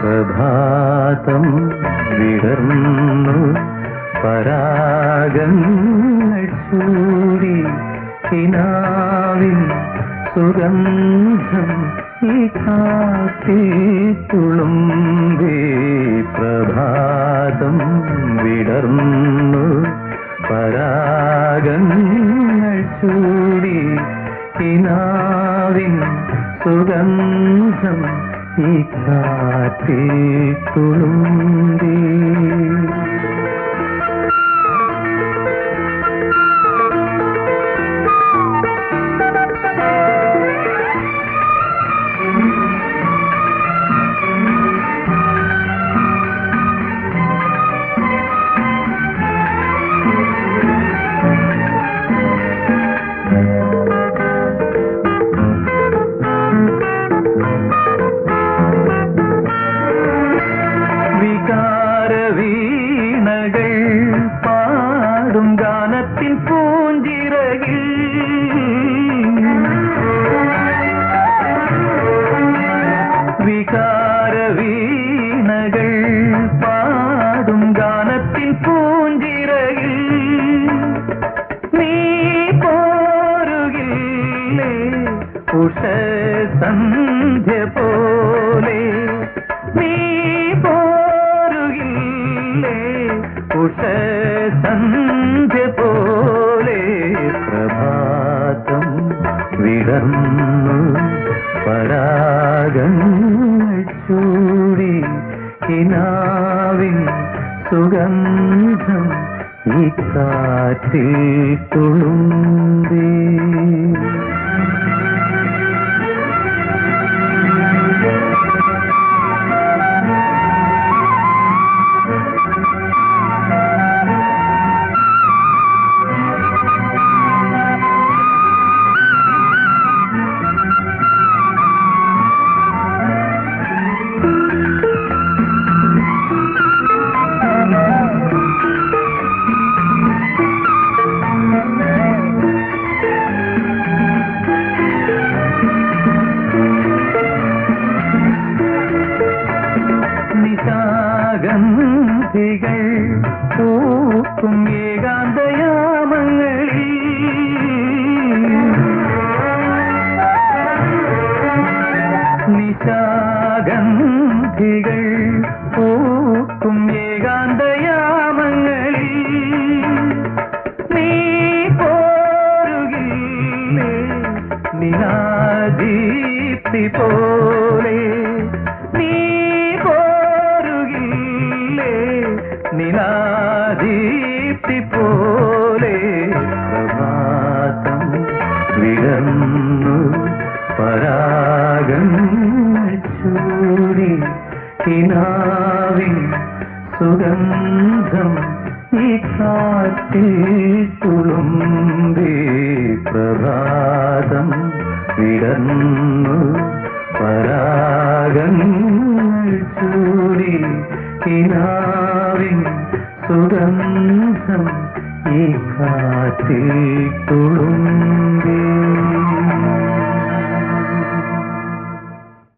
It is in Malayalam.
പ്രഭാതം വിടർന്നു പരാഗങ്ങൾ ചൂടി കിനാവിൻ സുഗന്ധം ഈ കാത്തി തുളുമ്പി പ്രഭാതം വിടർന്നു പരാഗങ്ങൾ ചൂടി കിനാവിൻ സുഗന്ധം ഈ കാറ്റിൽ സന്ധ്യ പോലെ നീ പോരുകില്ലേ? ഉഷ സന്ധ്യ പോലെ പ്രഭാതം വിടർന്നു പരാഗങ്ങൾ ചൂടി കിനാവിൻ സുഗന്ധം ഈ കാറ്റിൽ തുളുമ്പി. നിശാഗന്ധികൾ പൂക്കും ഏകാന്തയാമങ്ങളിൽ. നിശാഗന്ധികൾ പൂക്കും ഏകാന്തയാമങ്ങളിൽ. നീ പോരുകില്ലേ നിനാദീപ്തി പോലെ നീ പോരുകില്ലേ നിനാദീപ്തി പോലെ പ്രഭാതം വിടന്നു പരാഗം ചൂടി കിനാവിൻ സുഗന്ധം ഈ കാറ്റിൽ തുളുമ്പി പ്രഭാതം വിടർന്നു ഈ കാറ്റിൽ തുളുമ്പി.